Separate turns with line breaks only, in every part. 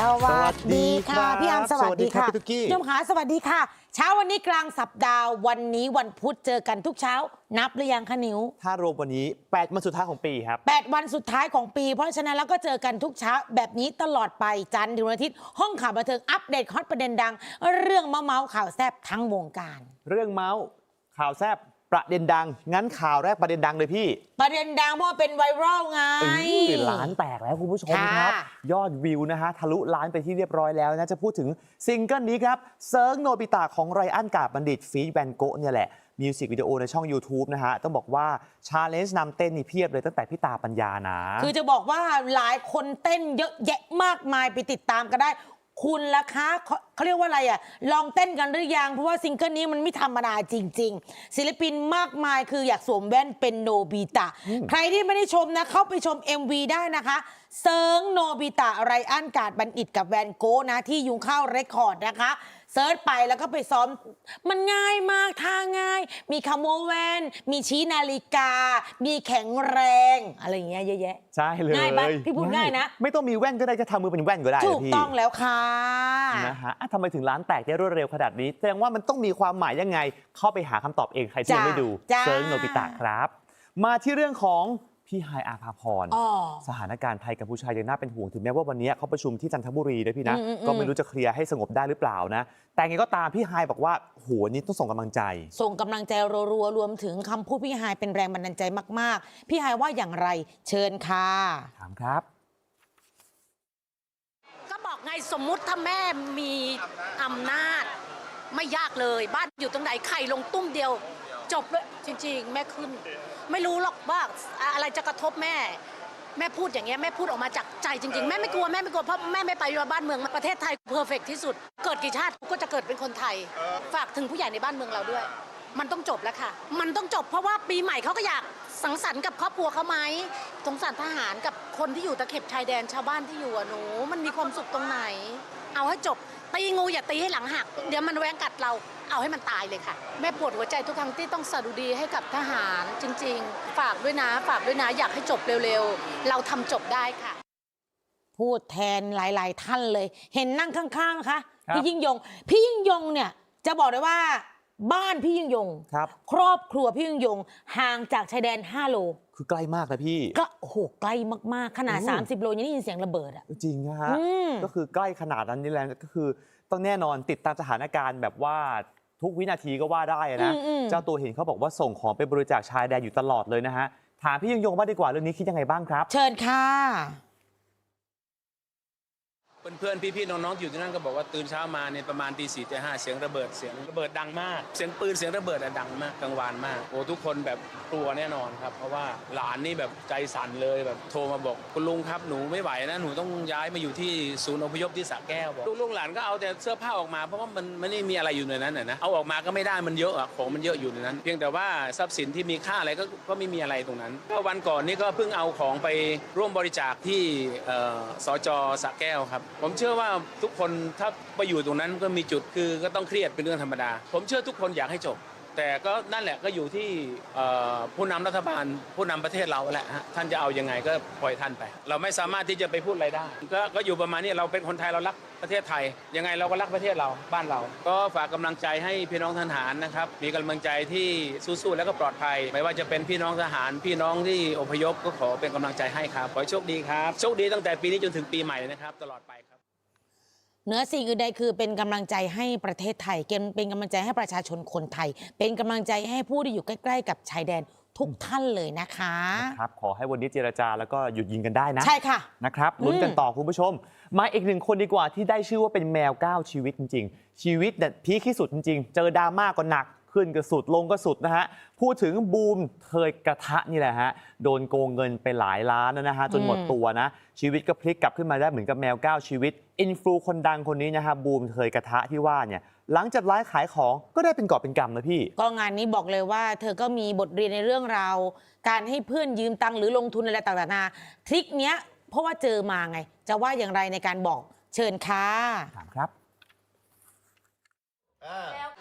สวัสดีค่ะ
สวัสดีครับ
พี่อัมสวัสดีค่ะ
สวัสดีครับพี่ตุ๊กกี้
ผู้ชมขาสวัสดีค่ะ เช้าวันนี้กลางสัปดาห์วันนี้วันพุธเจอกันทุกเช้า นับหรือยังคะนิว
ถ้ารวมวันนี้8วันสุดท้ายของปีครับ
8 วันสุดท้ายของปี เพราะฉะนั้นแล้วก็เจอกันทุกเช้าแบบนี้ตลอดไปจันทร์ถึงวันอาทิตย์ ห้องข่าวบันเทิงอัปเดตฮอตประเด็นดัง เรื่องเมาเมาๆข่าวแซบทั้งวงการ
เรื่องเมาส์ข่าวแซบ ประเด็นดัง งั้นข่าวแรกประเด็นดังเลยพี่
ประเด็นดังเพราะว่าเป็นไวรัลไง
เอ้ยล้านแตกแล้วคุณผู้ชม
ค่ะ
ครับยอดวิวนะฮะ ทะลุล้านไปที่เรียบร้อยแล้วนะ จะพูดถึงซิงเกิลนี้ครับ เซิร์งโนบิตะของไรอันกาบบัณฑิตฟีดแวนโกะเนี่ยแหละ มิวสิกวิดีโอในช่อง YouTube นะฮะ ต้องบอกว่าชาเลนจ์นำเต้นนี่เพียบเลยตั้งแต่พี่ตาปัญญานะ
คือจะบอกว่าหลายคนเต้นเยอะแยะมากมายไปติดตามกันได้ คุณล่ะคะเขาเขาเรียกว่าอะไรอะลองเต้นกันหรือยัง เพราะว่าซิงเกิลนี้มันไม่ธรรมดาจริง ๆ ศิลปินมากมายคืออยากสวมแว่นเป็นโนบิตะ ใครที่ไม่ได้ชมนะ เข้าไปชม MV ได้นะคะ เซิร์งโนบิตะไรอันกาดบัณฑิตกับแวนโกะนะที่ยุงข้าวเรคคอร์ดนะคะ เซิร์ชไปแล้วก็ไปซ้อม มันง่ายมากท่าง่าย มีคำว่าแว่น มีชี้นาฬิกา มีแข็งแรง อะไรอย่างเงี้ยเยอะแยะ
ใช่เลย
ง่ายปะพี่พูดง่ายนะ
ไม่ต้องมีแว่นก็ได้จะทำมือเป็นแว่นก็ได้
ถูก
พี่
ต้องแล้วค่ะ
นะฮะอะทำไมถึงร้านแตกได้รวดเร็วขนาดนี้แสดงว่ามันต้องมีความหมายยังไง เข้าไปหาคำตอบเองใครที่ยังไม่ดู
จ้า
เซิร์งโนบิตะครับ มาที่เรื่องของ พี่ไฮายอาภาพร
อ๋อ
สถานการณ์ไทยกัมพูชายังน่าเป็นห่วงถึงแม้ว่าวันนี้เขาประชุมที่จันทบุรีนะพี่นะ
อืมอืมอืม
ก็ไม่รู้จะเคลียร์ให้สงบได้หรือเปล่านะ แต่ไงก็ตามพี่ไฮายบอกว่าโหวันนี้ต้องส่งกำลังใจ
ส่งกำลังใจรัวๆรวมถึงคำพูดพี่ฮายเป็นแรงบันดาลใจมาก ๆ พี่ฮายว่าอย่างไรเชิญค่ะ
ถามครับ
ก็บอกไงสมมุติถ้าแม่มีอำนาจ ไม่ยากเลย บ้านอยู่ตรงไหนไข่ลงตุ้มเดียว จบเลยจริง ๆ แม่ขึ้น ไม่รู้หรอกว่าอะไรจะกระทบแม่ แม่พูดอย่างเงี้ยแม่พูดออกมาจากใจจริงๆ แม่ไม่กลัวแม่ไม่กลัวเพราะแม่ไม่ไปบ้านเมืองประเทศไทยเพอร์เฟกที่สุด เกิดกี่ชาติก็จะเกิดเป็นคนไทย ฝากถึงผู้ใหญ่ในบ้านเมืองเราด้วย มันต้องจบแล้วค่ะ มันต้องจบเพราะว่าปีใหม่เขาก็อยากสังสรรค์กับครอบครัวเขาไหมสงสารทหารกับคนที่อยู่ตะเข็บชายแดนชาวบ้านที่อยู่อะหนู มันมีความสุขตรงไหน เอาให้จบตีงูอย่าตีให้หลังหัก เดี๋ยวมันแหวงกัดเรา เอาให้มันตายเลยค่ะ แม่ปวดหัวใจทุกครั้งที่ต้องสดุดีให้กับทหารจริง ๆ ฝากด้วยนะฝากด้วยนะอยากให้จบเร็วๆ เราทำจบได้ค่ะ
พูดแทนหลาย ๆ ท่านเลย เห็นนั่งข้างๆนะคะ
ครับ
พี่ยิ่งยง พี่ยิ่งยงเนี่ยจะบอกเลยว่าบ้านพี่ยิ่งยง
ครับ
ครอบครัวพี่ยิ่งยงห่างจากชายแดน 5 โล
คือใกล้มากนะพี่
ก็โอ้โหไกลมากๆ ขนาด
อืม
30 โลยังได้ยินเสียงระเบิดอะ
จริงนะฮะ
อืม
ก็คือใกล้ขนาดนั้นนี่แหละก็คือต้องแน่นอนติดตามสถานการณ์แบบว่า ทุกวินาทีก็ว่าได้นะ
อืมอืม
เจ้าตัวเห็นเขาบอกว่าส่งของไปบริจาคชายแดนอยู่ตลอดเลยนะฮะ ถามพี่ยงยงบ้างดีกว่าเรื่องนี้คิดยังไงบ้างครับ
เชิญค่ะ
เพื่อนๆ พี่ๆ น้องๆ อยู่ที่นั่นก็บอกว่าตื่นเช้ามาเนี่ยประมาณตีสี่ตีห้าเสียงระเบิดเสียงระเบิดดังมาก เสียงปืนเสียงระเบิดอะดังมากกลางวานมากโอ้ทุกคนแบบกลัวแน่นอนครับ เพราะว่าหลานนี่แบบใจสั่นเลยแบบโทรมาบอกคุณลุงครับหนูไม่ไหวนะหนูต้องย้ายมาอยู่ที่ศูนย์อพยพที่สระแก้วบอกลูกหลานก็เอาแต่เสื้อผ้าออกมาเพราะว่ามันไมันไม่มีอะไรอยู่ในนั้นนะเอาออกมาก็ไม่ได้มันเยอะอะของมันเยอะอยู่ในนั้น เพียงแต่ว่าทรัพย์สินที่มีค่าอะไรก็ก็ไม่มีอะไรตรงนั้นก็วันก่อนนี่ก็เพิ่งเอาของไปร่วมบริจาคที่สจสระแก้วครับผมเชื่อว่าทุกคนถ้าไปอยู่ตรงนั้นก็มีจุดคือก็ต้องเครียดเป็นเรื่องธรรมดา ผมเชื่อทุกคนอยากให้จบ แต่ก็นั่นแหละก็อยู่ที่ผู้นำรัฐบาลผู้นำประเทศเราแหละฮะท่านจะเอายังไงก็ปล่อยท่านไป เราไม่สามารถที่จะไปพูดอะไรได้ก็ก็อยู่ประมาณนี้เราเป็นคนไทยเรารักประเทศไทย ยังไงเราก็รักประเทศเราบ้านเรา ก็ฝากกำลังใจให้พี่น้องทหารนะครับ มีกำลังใจที่สู้ๆแล้วก็ปลอดภัย ไม่ว่าจะเป็นพี่น้องทหาร พี่น้องที่อพยพก็ขอเป็นกำลังใจให้ครับขอโชคดีครับโชคดีตั้งแต่ปีนี้จนถึงปีใหม่นะครับ ตลอดไปครับ
เหนือสิ่งอื่นใดคือเป็นกำลังใจให้ประเทศไทยเป็นกำลังใจให้ประชาชนคนไทย เป็นกำลังใจให้ผู้ที่อยู่ใกล้ ๆ กับชายแดนทุกท่านเลยนะคะ
ครับขอให้วันนี้เจรจาแล้วก็หยุดยิงกันได้นะ
ใช่ค่ะ
นะครับลุ้นกัน
อืม
ต่อคุณผู้ชม มาอีกหนึ่งคนดีกว่าที่ได้ชื่อว่าเป็นแมวก้าวชีวิตจริง ๆ ชีวิตเนี่ยพีคที่สุดจริง ๆ เจอดราม่าก็หนัก ขึ้นก็สุดลงก็สุดนะฮะ พูดถึงบูมเทยกระทะนี่แหละฮะ โดนโกงเงินไปหลายล้านแล้วนะฮะ จนหมด
อืม
ตัวนะ ชีวิตก็พลิกกลับขึ้นมาได้เหมือนกับแมวก้าวชีวิต อินฟลูคนดังคนนี้นะฮะบูมเทยกระทะที่ว่าเนี่ยหลังจากไลฟ์ขายของก็ได้เป็นกอบเป็นกำนะพี่
ก็งานนี้บอกเลยว่า เธอก็มีบทเรียนในเรื่องราวการให้เพื่อนยืมตังค์หรือลงทุนอะไรต่างๆนานาทริคเนี้ยเพราะว่าเจอมาไง จะว่าอย่างไรในการบอกเชิญค่ะ
ถามครับ
เอ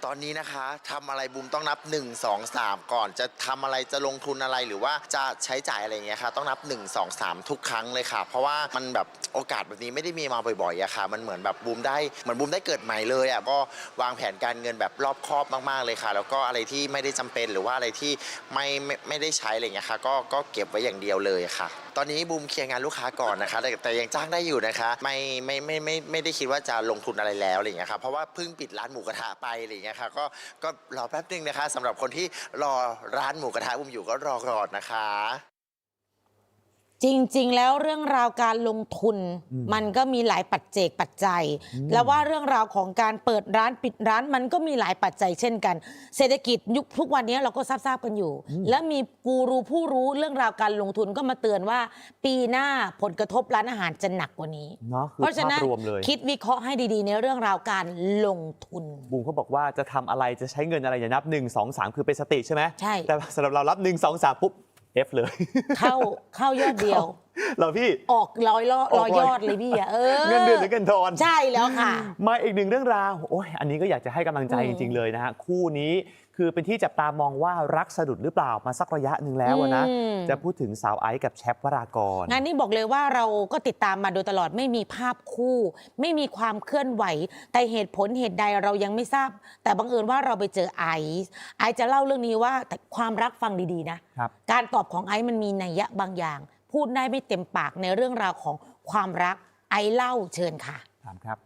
ตอนนี้นะคะทำอะไรบูมต้องนับ 1 2 3 ก่อน จะทำอะไรจะลงทุนอะไรหรือว่าจะใช้จ่ายอะไรอย่างเงี้ยค่ะ ต้องนับ 1 2 3 ทุกครั้งเลยค่ะ เพราะว่ามันแบบโอกาสแบบนี้ไม่ได้มีมาบ่อยๆอะค่ะ มันเหมือนแบบบูมได้เหมือนบูมได้เกิดใหม่เลยอะก็วางแผนการเงินแบบรอบคอบมากๆเลยค่ะ แล้วก็อะไรที่ไม่ได้จำเป็นหรือว่าอะไรที่ไม่ไม่ไม่ได้ใช้อะไรอย่างเงี้ยค่ะก็ก็เก็บไว้อย่างเดียวเลยค่ะ ตอนนี้บูมเคลียร์งานลูกค้าก่อนนะคะแต่แต่ยังจ้างได้อยู่นะคะ ไม่ไม่ไม่ไม่ไม่ได้คิดว่าจะลงทุนอะไรแล้วอะไรอย่างเงี้ยค่ะเพราะว่าเพิ่งปิดร้านหมูกระทะไปอะไรอย่างเงี้ยค่ะก็ก็รอแป๊บนึงนะคะสำหรับคนที่รอร้านหมูกระทะบูมอยู่ก็รอก่อนนะคะ
จริง ๆ แล้วเรื่องราวการลงทุน
อืม
มันก็มีหลายปัจเจกปัจจัย แล้วว่าเรื่องราวของการเปิดร้านปิดร้านมันก็มีหลายปัจจัยเช่นกัน เศรษฐกิจยุคทุกวันนี้เราก็ทราบๆกันอยู่ แล้วมีกูรูผู้รู้เรื่องราวการลงทุนก็มาเตือนว่า ปีหน้าผลกระทบร้านอาหารจะหนักกว่านี้
เนาะคือ
เพราะฉะ
ภา
นั้
พ
น
รวมเลย
คิดวิเคราะห์ให้ดีๆ ในเรื่องราวการลงทุน
บูมเขาบอกว่าจะทำอะไรจะใช้เงินอะไรอย่านับ 1 2 3 คือเป็นสติใช่ไหม
ใช่
แต่สำหรับเรารับ 1 2 3 ปุ๊บ F เลย
เข้าเข้ายอดเดียว
เราพี่
ออกร้อยลอ
อ
ร้
อ
อกย
ร้อย
ยอดเลยพี่อะเออ
เงินเดือนหรือเงินทอน
ใช่แล้วค่ะ
มาอีกหนึ่งเรื่องราว โอ้ย อันนี้ก็อยากจะให้กำลังใจ
อื
จ
ม
ริง ๆ เลยนะฮะ คู่นี้ คือเป็นที่จับตามองว่ารักสะดุดหรือเปล่ามาสักระยะหนึ่งแล้วอะนะ
อืม
จะพูดถึงสาวไอซ์กับแชปวรากร
งานนี้บอกเลยว่าเราก็ติดตามมาโดยตลอดไม่มีภาพคู่ ไม่มีความเคลื่อนไหว แต่เหตุผลเหตุใดเรายังไม่ทราบ แต่บังเอิญว่าเราไปเจอไอซ์ไอซ์จะเล่าเรื่องนี้ว่าแต่ความรักฟังดีๆนะ
ครับ
การตอบของไอซ์มันมีนัยยะบางอย่าง พูดได้ไม่เต็มปากในเรื่องราวของความรักไอซ์เล่าเชิญค่ะ
ถามครับ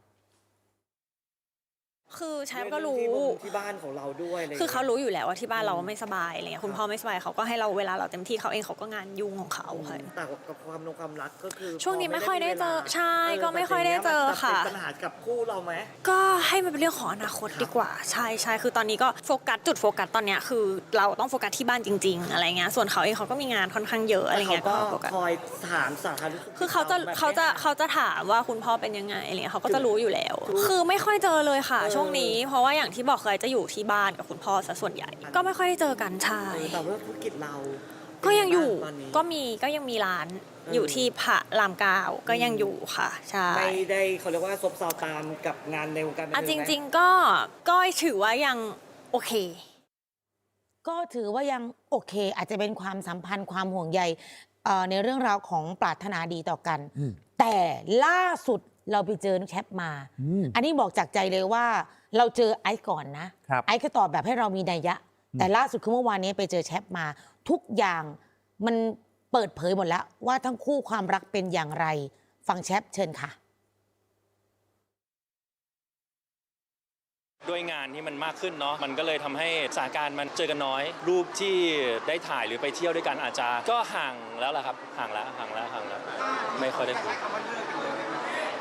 คือแชมป์ก็รู้
ที่มุมที่บ้านของเราด้วยะไร
คือเขา
งี้ย
รู้อยู่แล้วว่าที่บ้านเราไม่สบายอะไรเงี้ยคุณพ่อไม่สบายเขาก็ให้เราเวลาเราเต็มที่เขาเองเขาก็งานยุ่งของเขาค่ะ
แต่กับความลงความรักก็คือ
ช่วงนี้
พ
ไม่ค่อยได้เจอ
วลา
ใช่ก็ไม่ค่อยได้เจอค่ะ
มันจเป็นปัญหากับคู่เราไหม
ก็ให้มันเป็นเรื่องของอนาคตดีกว่าใช่ใช่คือตอนนี้ก็โฟกัสจุดโฟกัสตอนเนี้ยคือเราต้องโฟกัสที่บ้านจริง ๆ อะไรเงี้ยส่วนเขาเองเขาก็มีงานค่อนข้างเยอะอะไรเงี้ย
แต่
ก็
เขา
โฟ
ก็
กัส
คอยถามสารทุกข์
คือเขาจะ
แบบ
เขาจะ
ไม่ห่ง
เขาจะถามว่าคุณพ่อเป็นยังไงอะไรเงี้ยเขาก็จะรู้อยู่แล้ว
รู้
คือไม่ค่อยเจอเลยค่ะ
เออ
ช่วงนี้ เพราะว่าอย่างที่บอกเคยจะอยู่ที่บ้านกับคุณพ่อซะส่วนใหญ่ ก็ไม่ค่อยได้เจอกันใช่
เออแต่ว่าธุรกิจเรา
ก็ยังอยู่
ตอนนี้
ก็มีก็ยังมีร้าน
เออ
อ
อ ยู่
ที่พระรามเก้าก็ยังอยู่ค่ะใช่
ไม่ได้เขาเรียกว่าซบเซาตามกับงานในวงการบัน
อะ
เทิง
จ
ไหม
ริง ๆ ก็ก็ถือว่ายังโอเค
ก็ถือว่ายังโอเค อาจจะเป็นความสัมพันธ์ความห่วงใยเอ่อในเรื่องราวของปรารถนาดีต่อกัน
อืม
แต่ล่าสุด เราไปเจอแคปมา
อืม
อันนี้บอกจากใจเลยว่า เราเจอไอซ์ก่อนนะ
ครับ
ไอซ์ก็ตอบแบบให้เรามีนัยยะ แต่ล่าสุดคือเมื่อวานนี้ไปเจอแชทมา ทุกอย่างมันเปิดเผยหมดแล้วว่าทั้งคู่ความรักเป็นอย่างไร ฟังแชทเชิญค่ะ
ด้วยงานที่มันมากขึ้นเนาะมันก็เลยทำให้สถานการณ์มันเจอกันน้อย รูปที่ได้ถ่ายหรือไปเที่ยวด้วยกันอาจจะก็ห่างแล้วล่ะครับห่างแล้วห่างแล้วห่างแล้ว ไม่ค่อยได้คุย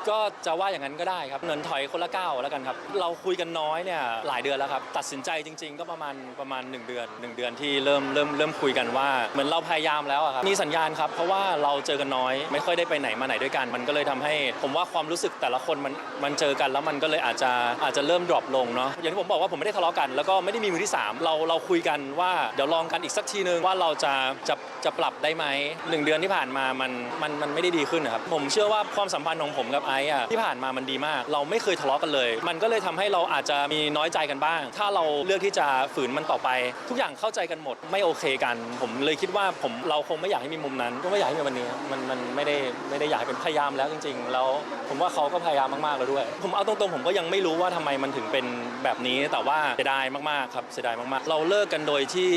ก็จะว่าอย่างนั้นก็ได้ครับเงินถอยคนละก้าวแล้วกันครับ เราคุยกันน้อยเนี่ยหลายเดือนแล้วครับ ตัดสินใจจริง ๆ ก็ประมาณประมาณ 1 เดือน 1 เดือนที่เริ่มเริ่มเริ่มคุยกันว่า เหมือนเราพยายามแล้วอะครับมีสัญญาณครับ เพราะว่าเราเจอกันน้อย ไม่ค่อยได้ไปไหนมาไหนด้วยกัน มันก็เลยทำให้ ผมว่าความรู้สึกแต่ละคนมันมันเจอกันแล้วมันก็เลยอาจจะอาจจะเริ่มดรอปลงเนาะอย่างที่ผมบอกว่าผมไม่ได้ทะเลาะกัน แล้วก็ไม่ได้มีมือที่สามเราเราคุยกันว่าเดี๋ยวลองกันอีกสักทีนึงว่าเราจะจะจะปรับได้ไหมหนึ่งเดือนที่ผ่านมามันมันมันไม่ได้ดีขึ้นนะครับผมเชื่อว่าความสัมพันธ์ของผมกับไอซ์อะที่ผ่านมามันดีมาก เราไม่เคยทะเลาะกันเลย มันก็เลยทำให้เราอาจจะมีน้อยใจกันบ้าง ถ้าเราเลือกที่จะฝืนมันต่อไป ทุกอย่างเข้าใจกันหมดไม่โอเคกัน ผมเลยคิดว่าผมเราคงไม่อยากให้มีมุมนั้น ก็ไม่อยากให้มีวันนี้มันมันไม่ได้ไม่ได้อยากเป็นพยายามแล้วจริง ๆ แล้วผมว่าเขาก็พยายามมากๆแล้วด้วย ผมเอาตรงๆผมก็ยังไม่รู้ว่าทำไมมันถึงเป็นแบบนี้แต่ว่าเสียดายมากๆครับเสียดายมากๆ เราเลิกกันโดยที่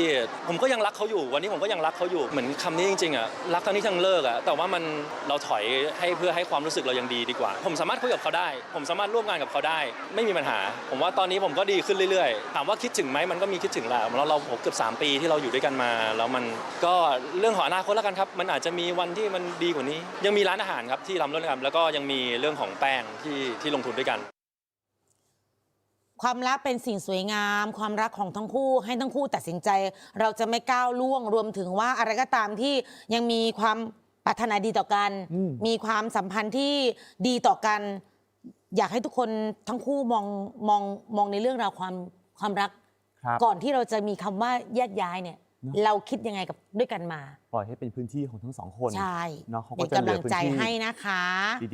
ผมก็ยังรักเขาอยู่ วันนี้ผมก็ยังรักเขาอยู่เหมือนคำนี้จริงๆอะรักทั้งที่ทั้งเลิกอะแต่ว่ามันเราถอยให้เพื่อให้ความรู้สึกเรายังดีดีกว่าผมสามารถคุยกับเขาได้ ผมสามารถร่วมงานกับเขาได้ ไม่มีปัญหา ผมว่าตอนนี้ผมก็ดีขึ้นเรื่อยๆ ถามว่าคิดถึงไหมมันก็มีคิดถึงแหละเราเราผมเกือบ3 ปีที่เราอยู่ด้วยกันมา แล้วมันก็เรื่องของอนาคตแล้วกันครับ มันอาจจะมีวันที่มันดีกว่านี้ ยังมีร้านอาหารครับที่ทำร่วมกันแล้วก็ยังมีเรื่องของแป้งที่ที่ลงทุนด้วยกัน
ความรักเป็นสิ่งสวยงาม ความรักของทั้งคู่ให้ทั้งคู่ตัดสินใจ เราจะไม่ก้าวล่วงรวมถึงว่าอะไรก็ตามที่ยังมีความ ปรารถนาดีต่อกัน
อืม
มีความสัมพันธ์ที่ดีต่อกัน อยากให้ทุกคนทั้งคู่มองมองมองในเรื่องราวความความรัก
ครับ
ก่อนที่เราจะมีคำว่าแยกย้ายเนี่ย
เนอะ
เราคิดยังไงกับด้วยกันมา
ปล่อยให้เป็นพื้นที่ของทั้งสองคน
ใช่
เนาะเขา
เป็
ก็
น
จะ
กำ
เหลื
ลั
องพื้น
ใจ
ที่
ให้นะคะ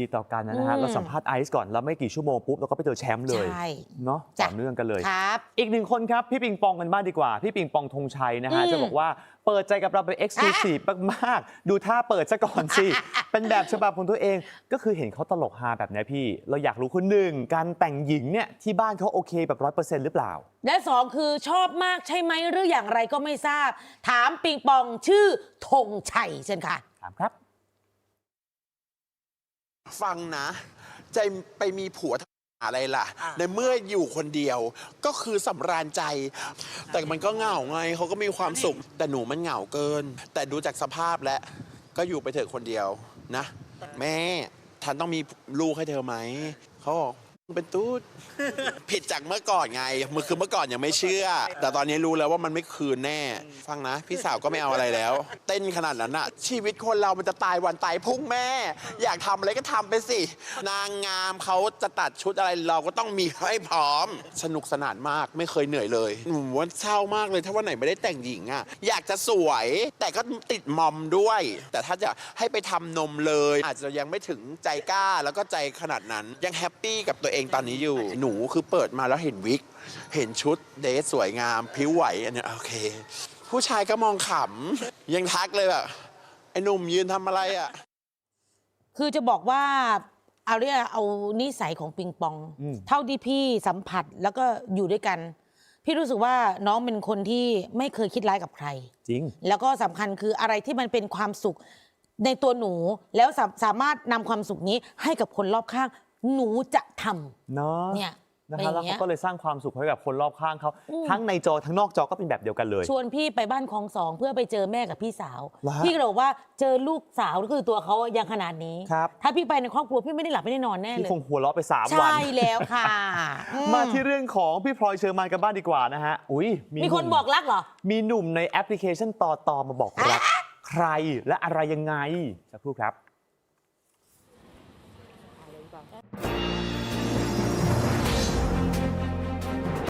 ดีๆต่อกันนะฮะ
อืม
เราสัมภาษณ์ไอซ์ก่อนแล้วไม่กี่ชั่วโมงปุ๊บเราก็ไปเจอแชมป์เลย
ใช่
เนาะ
จ้ะ
ต่อเนื่องกันเลย
ครับ
อีกหนึ่งคนครับ พี่ปิงปองกันบ้างดีกว่า พี่ปิงปองธงชัยนะฮะ
อืม
จะบอกว่าเปิดใจกับเราเป็นเอ็กซ์คลูซีฟมากๆ ดูท่าเปิดซะก่อนสิ เป็นแบบฉบับของตัวเอง ก็คือเห็นเขาตลกฮาแบบเนี้ยพี่ เราอยากรู้คนหนึ่ง การแต่งหญิงเนี่ยที่บ้านเขาโอเคแบบร้อยเปอร์เซ็นต์หรือเปล่า
และสองคือชอบมากใช่ไหมหรืออย่างไรก็ไม่ทราบ ถามปิงปองชื่อธงชัยเช่นค่ะ
ถามครับ
ฟังนะใจไปมีผัวทำ อะไรล่ะ ในเมื่ออยู่คนเดียวก็คือสำราญใจ แต่มันก็เหงาไงเขาก็มีความสุข แต่หนูมันเหงาเกิน แต่ดูจากสภาพแล้วก็อยู่ไปเถอะคนเดียวนะ แม่ท่านต้องมีลูกให้เธอไหมเขาบอกมึง เป็นตูด ผิดจากเมื่อก่อนไงมือคือเมื่อก่อนยังไม่เชื่อ แต่ตอนนี้รู้แล้วว่ามันไม่คืนแน่ ฟังนะ พี่สาวก็ไม่เอาอะไรแล้ว เต้นขนาดนั้นอะชีวิตคนเรามันจะตายวันตายพรุ่งแม่ อยากทำอะไรก็ทำไปสิ นางงามเขาจะตัดชุดอะไรเราก็ต้องมีให้พร้อม สนุกสนานมากไม่เคยเหนื่อยเลยหนูว่าเศร้ามากเลยถ้าวันไหนไม่ได้แต่งหญิงอะอยากจะสวย แต่ก็ติดมอมด้วย แต่ถ้าจะให้ไปทำนมเลย อาจจะยังไม่ถึงใจกล้าแล้วก็ใจขนาดนั้นยังแฮปปี้กับตัวเองตอนนี้อยู่ หนูคือเปิดมาแล้วเห็นวิก เห็นชุดเดทสวยงามผิวไหวอันเนี้ยโอเค ผู้ชายก็มองขำ ยังทักเลยแบบไอ้หนุ่มยืนทำอะไรอะ
คือจะบอกว่าเอาเรียกเอานิสัยของปิงปอง
อืม
เท่าที่พี่สัมผัสแล้วก็อยู่ด้วยกัน พี่รู้สึกว่าน้องเป็นคนที่ไม่เคยคิดร้ายกับใคร
จริง
แล้วก็สำคัญคืออะไรที่มันเป็นความสุขในตัวหนู แล้วสาสามารถนำความสุขนี้ให้กับคนรอบข้าง หนูจะทำ
เนาะ
เนี่ย
นะ
เป็น
ฮะ
อ
แล้ว
ย่างเงี้
เขา
ย
ก็เลยสร้างความสุขให้กับคนรอบข้างเขา
อืม
ทั้งในจอทั้งนอกจอก็เป็นแบบเดียวกันเลย
ชวนพี่ไปบ้านคลองสองเพื่อไปเจอแม่กับพี่สาว
เหรอฮะ
พี่ก็เลยบอกว่าเจอลูกสาวก็คือตัวเขายังขนาดนี้
ครับ
ถ้าพี่ไปในครอบครัวพี่ไม่ได้หลับไม่ได้นอนแน่เล
ที่
ย
คงหัวเราะไป3วัน
ใช่แล้วค่ะอื
มาที่เรื่องของพี่พลอยเชอร์มานกันบ้างดีกว่านะฮะอุ้ย
มีคน
หม
บอกรักเหรอ
มีหนุ่มในแอปพลิเคชันต่อตอมาบอกรักใครและอะไรยังไงสักครู่ครับ you